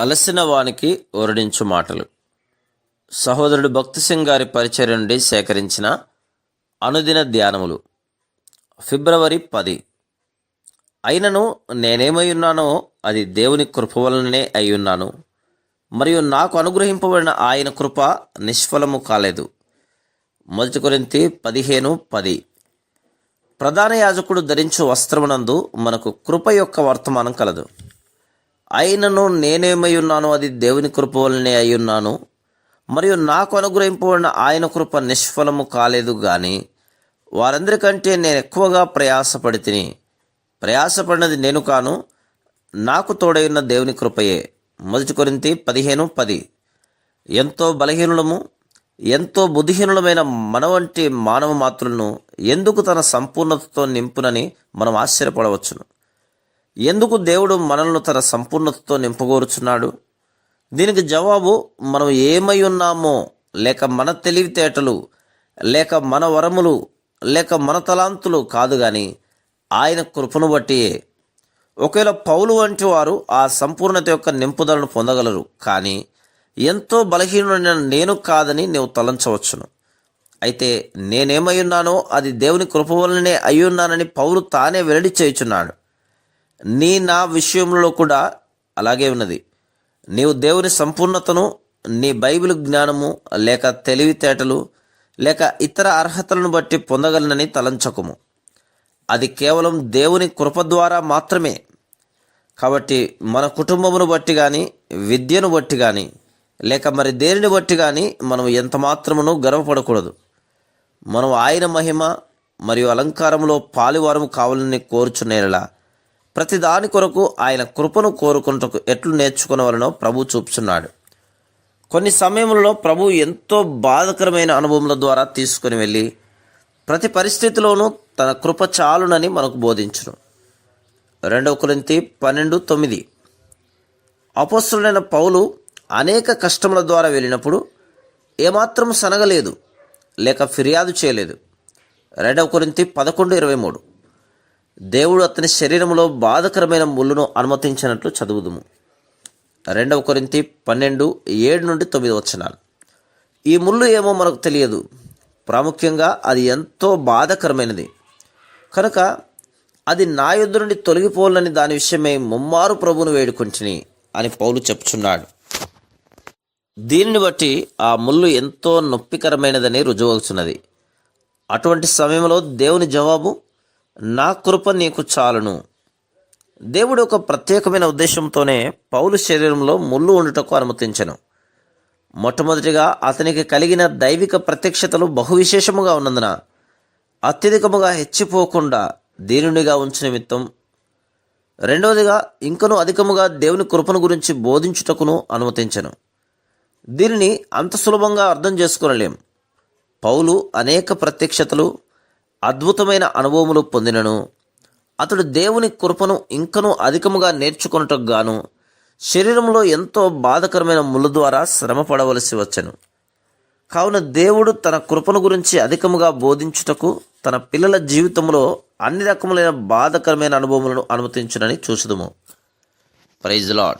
అలసిన వానికి ఓరడించు మాటలు. సహోదరుడు భక్తి సింగ్ గారి పరిచయం నుండి సేకరించిన అనుదిన ధ్యానములు. ఫిబ్రవరి పది. అయినను నేనేమై ఉన్నానో అది దేవుని కృప వలననే అయి ఉన్నాను. మరియు నాకు అనుగ్రహింపబడిన ఆయన కృప నిష్ఫలము కాలేదు. మొదటి కొరింతి పదిహేను పది. ప్రధాన యాజకుడు ధరించు వస్త్రమునందు మనకు కృప యొక్క వర్తమానం కలదు. అయినను నేనేమై ఉన్నాను అది దేవుని కృప వలనే అయి ఉన్నాను. మరియు నాకు అనుగ్రహింపబడిన ఆయన కృప నిష్ఫలము కాలేదు కానీ వారందరికంటే నేను ఎక్కువగా ప్రయాసపడి తిని ప్రయాసపడినది నేను కాను నాకు తోడైన దేవుని కృపయే. మొదటి కొరింతి పదిహేను పది. ఎంతో బలహీనులము ఎంతో బుద్ధిహీనులమైన మన వంటి మానవ మాత్రులను ఎందుకు తన సంపూర్ణతతో నింపునని మనం ఆశ్చర్యపడవచ్చును. ఎందుకు దేవుడు మనల్ని తన సంపూర్ణతతో నింపగోరుచున్నాడు? దీనికి జవాబు మనం ఏమై ఉన్నామో లేక మన తెలివితేటలు లేక మన వరములు లేక మన తలాంతులు కాదు కానీ ఆయన కృపను బట్టియే ఒకవేళ పౌలు వంటి వారు ఆ సంపూర్ణత యొక్క నింపుదలను పొందగలరు కానీ ఎంతో బలహీనుడైన నేను కాదని నీవు తలంచవచ్చును. అయితే నేనేమై ఉన్నానో అది దేవుని కృప వలనే అయ్యున్నానని పౌలు తానే వెల్లడి చేయుచున్నాడు. నీ నా విషయంలో కూడా అలాగే ఉన్నది. నీవు దేవుని సంపూర్ణతను నీ బైబిల్ జ్ఞానము లేక తెలివితేటలు లేక ఇతర అర్హతలను బట్టి పొందగలనని తలంచకము. అది కేవలం దేవుని కృప ద్వారా మాత్రమే. కాబట్టి మన కుటుంబమును బట్టి కానీ విద్యను బట్టి కానీ లేక మరి దేనిని బట్టి కానీ మనం ఎంత మాత్రమును గర్వపడకూడదు. మనం ఆయన మహిమ మరియు అలంకారంలో పాలివారము కావాలని కోరుచునేలా ప్రతి దాని కొరకు ఆయన కృపను కోరుకుంటకు ఎట్లు నేర్చుకునవలనో ప్రభు చూపుతున్నాడు కొన్ని సమయంలో ప్రభు ఎంతో బాధకరమైన అనుభవముల ద్వారా తీసుకుని వెళ్ళి ప్రతి పరిస్థితిలోనూ తన కృప చాలునని మనకు బోధించును. రెండవ కొరింతి పన్నెండు తొమ్మిది. అపస్తుడైన పౌలు అనేక కష్టముల ద్వారా వెళ్ళినప్పుడు ఏమాత్రం సనగలేదు లేక ఫిర్యాదు చేయలేదు. రెండవ కొరింతి పదకొండు ఇరవై మూడు. దేవుడు అతని శరీరంలో బాధకరమైన ముళ్ళును అనుమతించినట్లు చదువుదుము. రెండవ కొరింతి పన్నెండు ఏడు నుండి తొమ్మిది వచనాలు. ఈ ముళ్ళు ఏమో మనకు తెలియదు. ప్రాముఖ్యంగా అది ఎంతో బాధకరమైనది. కనుక అది నా యుద్ధ నుండి తొలగిపోవాలని దాని విషయమై ముమ్మారు ప్రభువును వేడుకొంటిని అని పౌలు చెప్తున్నాడు దీనిని బట్టి ఆ ముళ్ళు ఎంతో నొప్పికరమైనదని రుజువవుతున్నది అటువంటి సమయంలో దేవుని జవాబు నా కృప నీకు చాలును. దేవుడు ఒక ప్రత్యేకమైన ఉద్దేశంతోనే పౌలు శరీరంలో ముళ్ళు ఉండుటకు అనుమతించను. మొట్టమొదటిగా అతనికి కలిగిన దైవిక ప్రత్యక్షతలు బహు విశేషముగా ఉన్నందున అత్యధికముగా హెచ్చిపోకుండా దీనునిగా ఉంచు నిమిత్తం రెండవదిగా ఇంకను అధికముగా దేవుని కృపను గురించి బోధించుటకును అనుమతించను. దీనిని అంత సులభంగా అర్థం చేసుకోలేం పౌలు అనేక ప్రత్యక్షతలు అద్భుతమైన అనుభవములు పొందినను. అతడు దేవుని కృపను ఇంకనూ అధికముగా నేర్చుకొనుటకు గాను శరీరంలో ఎంతో బాధకరమైన ముళ్ళు ద్వారా శ్రమ పడవలసి వచ్చను. కావున దేవుడు తన కృపను గురించి అధికముగా బోధించుటకు తన పిల్లల జీవితంలో అన్ని రకములైన బాధకరమైన అనుభవములను అనుమతించునని చూసుదుము ప్రైజ్ లాడ్